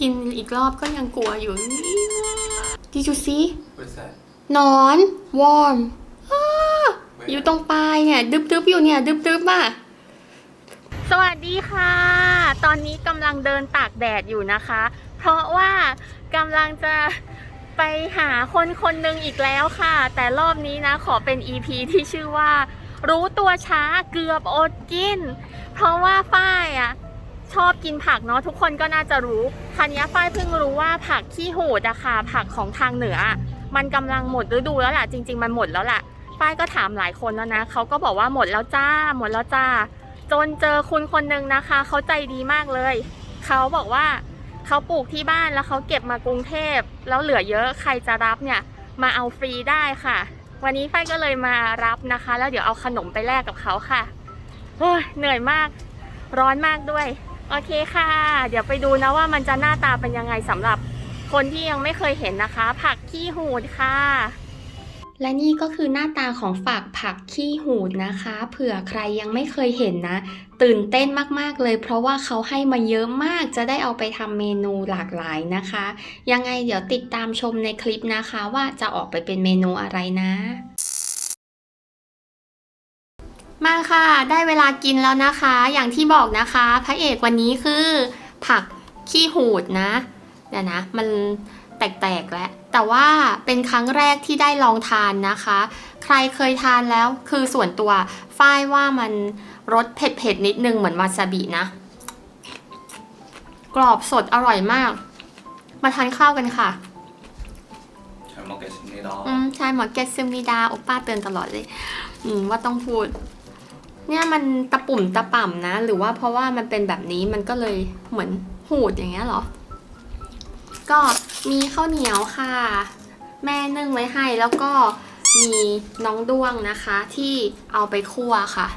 กินอีกรอบก็ยังกลัวอยู่ดิจูซี What's that? นอนวอร์มอยู่ตรงปลายเนี่ย ดึบๆอยู่เนี่ย ดึบๆอะ สวัสดีค่ะ ตอนนี้กำลังเดินตากแดดอยู่นะคะ เพราะว่ากำลังจะไปหาคนคนหนึ่งอีกแล้วค่ะ แต่รอบนี้นะขอเป็น EP ที่ชื่อว่า รู้ตัวช้าเกือบอดกิน เพราะว่าฝ้ายอะ ชอบกินผักเนาะทุกคนก็น่าจะรู้คันนี้ฝ้ายเพิ่งรู้ว่าผักขี้หูดอะค่ะผักของทางเหนือ มันกำลังหมดฤดูแล้วล่ะจริง ๆ มันหมดแล้วล่ะฝ้ายก็ถามหลายคนแล้วนะเขาก็บอกว่าหมดแล้วจ้า หมดแล้วจ้า จนเจอคุณคนหนึ่งนะคะเขาใจดีมากเลยเขาบอกว่าเขาปลูกที่บ้านแล้วเขาเก็บมากรุงเทพแล้วเหลือเยอะใครจะรับเนี่ยมาเอาฟรีได้ค่ะ วันนี้ฝ้ายก็เลยมารับนะคะ แล้วเดี๋ยวเอาขนมไปแลกกับเขาค่ะโอ้ยเหนื่อยมากร้อนมากด้วย โอเคค่ะ เดี๋ยวไปดูนะว่ามันจะหน้าตาเป็นยังไงสำหรับคนที่ยังไม่เคยเห็นนะคะ ผักขี้หูดค่ะ และนี่ก็คือหน้าตาของฝากผักขี้หูดนะคะ เผื่อใครยังไม่เคยเห็นนะ ตื่นเต้นมากๆเลย เพราะว่าเขาให้มาเยอะมากจะได้เอาไปทำเมนูหลากหลายนะคะ ยังไงเดี๋ยวติดตามชมในคลิปนะคะ ว่าจะออกไปเป็นเมนูอะไรนะ มาค่ะ ได้เวลากินแล้วนะคะ อย่างที่บอกนะคะ พระเอกวันนี้คือ ผักขี้หูดนะเดี๋ยวนะ มันแตกๆแล้ว แต่ว่าเป็นครั้งแรกที่ได้ลองทานนะคะ ใครเคยทานแล้วคือส่วนตัวฝ้ายว่ามันรสเผ็ดๆนิดนึงเหมือนวาซาบินะ กรอบสดอร่อยมาก มาทานข้าวกันค่ะ 잘 먹겠습니다. อืมใช่หมอเกตซึมิดาโอป้าเตือนตลอดเลย อืมว่าต้องพูด เนี่ยมันตะปุ่มตะป่ำนะ หรือว่าเพราะว่ามันเป็นแบบนี้มันก็เลยเหมือนหูดอย่างเงี้ยหรอ ก็มีข้าวเหนียวค่ะ แม่นึ่งไว้ให้แล้วก็มีน้องด้วงนะคะที่เอาไปคั่วค่ะ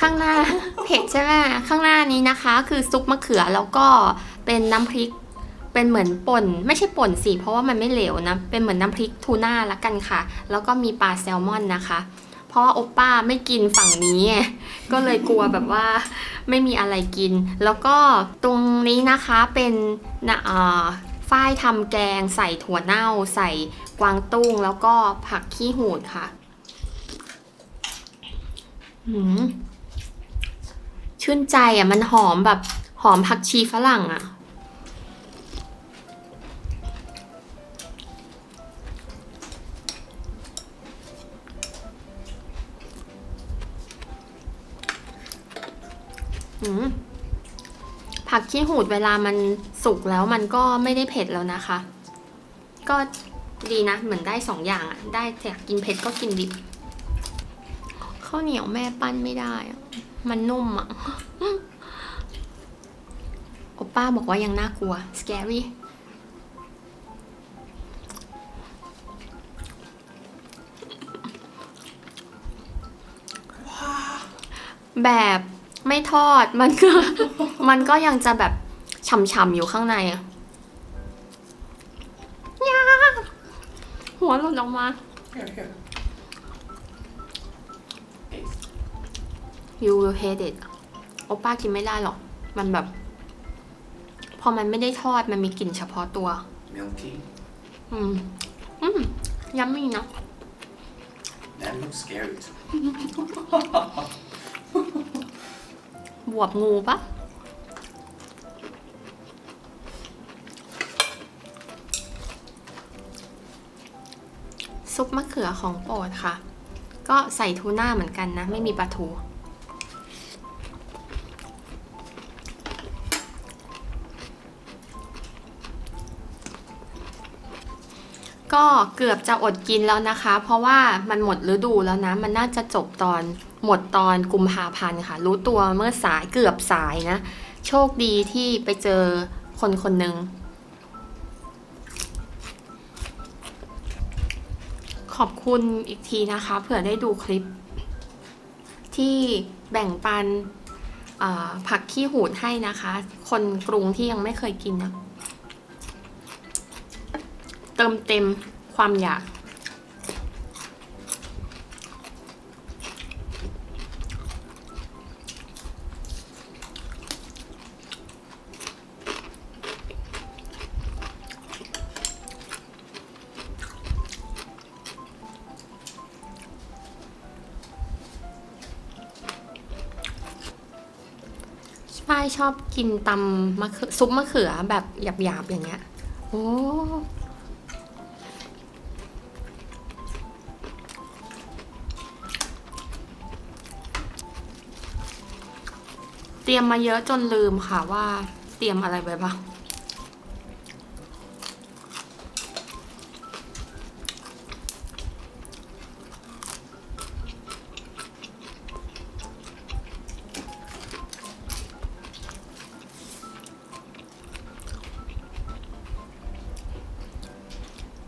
ข้างหน้า เผ็ดใช่ไหมข้างหน้านี้นะคะ คือซุปมะเขือแล้วก็เป็นน้ำพริก เป็นเหมือนป่น ไม่ใช่ป่นสิเพราะว่ามันไม่เหลวนะ เป็นเหมือนน้ำพริกทูน่าละกันค่ะ แล้วก็มีปลาแซลมอนนะคะ เพราะว่าโอปป้าไม่กินฝั่งนี้ก็เลยกลัวแบบว่าไม่มีอะไรกิน แล้วก็ตรงนี้นะคะเป็นนะอ่าฝ้ายทำแกงใส่ถั่วเน่า ใส่กวางตุ้ง แล้วก็ผักขี้หูดค่ะหืมชื่นใจอะมันหอมแบบหอมผักชีฝรั่งอะ ผักขี้หูดเวลามันสุกแล้วมันก็ไม่ได้เผ็ดแล้วนะคะ ก็ดีนะ เหมือนได้สองอย่างอะได้อยากกินเผ็ดก็กินดิบข้าวเหนียวแม่ปั้นไม่ได้ มันนุ่มอะโอป้าบอกว่ายังน่ากลัว scary แบบ ไม่ทอดมันก็ มันก็ยังจะแบบฉ่ำๆอยู่ข้างในอะยาหัวหล่นออกมา Here, here. Taste. you will hate it โอป้ากินไม่ได้หรอก มันแบบ พอมันไม่ได้ทอดมันมีกลิ่นเฉพาะตัว Milky. อืม อืมยัมมี่นะ That looks scary too. บวบงูปะซุปมะเขือของโปรดค่ะ ก็ใส่ทูน่าเหมือนกันนะ ไม่มีปลาทูก็เกือบจะอดกินแล้วนะคะ เพราะว่ามันหมดฤดูแล้วนะ มันน่าจะจบตอน หมดตอนกุมภาพันธ์ค่ะ รู้ตัวเมื่อสายเกือบสายนะ โชคดีที่ไปเจอคนคนหนึ่งขอบคุณอีกทีนะคะเผื่อได้ดูคลิป ที่แบ่งปันผักขี้หูดให้นะคะ คนกรุงที่ยังไม่เคยกินนะเติมเต็มความอยาก ฝ้ายชอบกินตำมะเขือซุปมะเขือแบบหยาบๆอย่างเงี้ย โอ้เตรียมมาเยอะจนลืมค่ะว่าเตรียมอะไรไว้บ้าง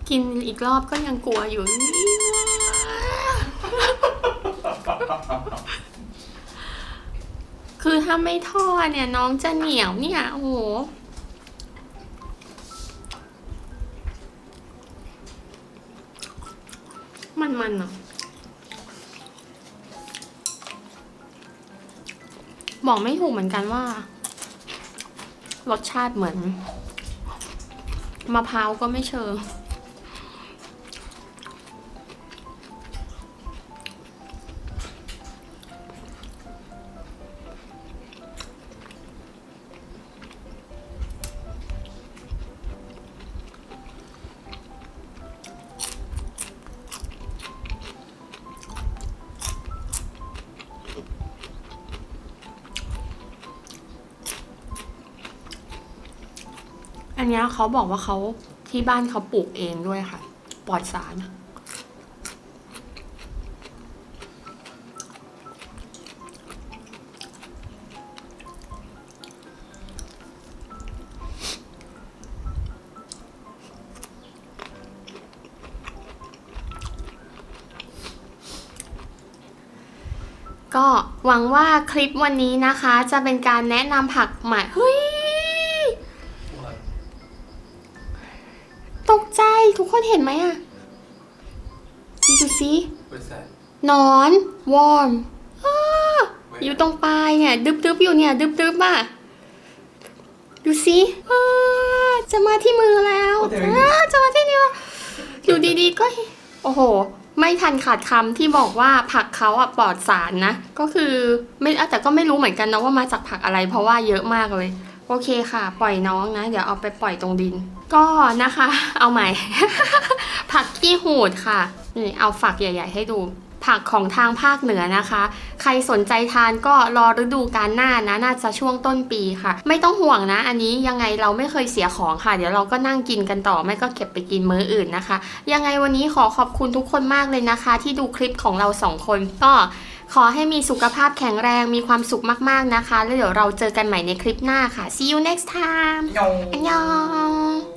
กินอีกรอบก็ยังกลัวอยู่คือถ้าไม่ทอดเนี่ยน้องจะเหนียวเนี่ยโอ้โหมันมันๆอะบอกไม่ถูกเหมือนกันว่า รสชาติเหมือนมะพร้าวก็ไม่เชิง อันนี้เขาบอกว่าเขาที่บ้านเขาปลูกเองด้วยค่ะ ปลอดสาร ก็หวังว่าคลิปวันนี้นะคะ จะเป็นการแนะนำผักใหม่เฮ้ย ใจทุกคนเห็นไหมอะดูสิ What's that? นอนวอร์มอ้าอยู่ตรงปลายเนี่ย ดึบดึบๆอยู่เนี่ย ดึบดึบๆอะ ดูสิอ้าจะมาที่มือแล้วโอ้แต่ไม่มีอ้าจะมาที่นิ้วอยู่ดีๆก็ โอ้โห ไม่ทันขาดคำที่บอกว่าผักเขาอะปลอดสารนะ ก็คือไม่อะแต่ก็ไม่รู้เหมือนกันนะว่ามาจากผักอะไรเพราะว่าเยอะมากเลย โอเคค่ะ ปล่อยน้องนะ เดี๋ยวเอาไปปล่อยตรงดิน ก็นะคะ เอาใหม่ ผักขี้หูดค่ะ นี่เอาฝักใหญ่ ๆ ให้ดู ผักของทางภาคเหนือนะคะ ใครสนใจทานก็รอฤดูกาลหน้านะ น่าจะช่วงต้นปีค่ะ ไม่ต้องห่วงนะ อันนี้ยังไงเราไม่เคยเสียของค่ะ เดี๋ยวเราก็นั่งกินกันต่อ ไม่ก็เก็บไปกินมื้ออื่นนะคะ ยังไงวันนี้ขอขอบคุณทุกคนมากเลยนะคะ ที่ดูคลิปของเราสองคนก็ ขอให้มีสุขภาพแข็งแรงมีความสุขมากๆนะคะ แล้วเดี๋ยวเราเจอกันใหม่ในคลิปหน้าค่ะ see you next time อันยอง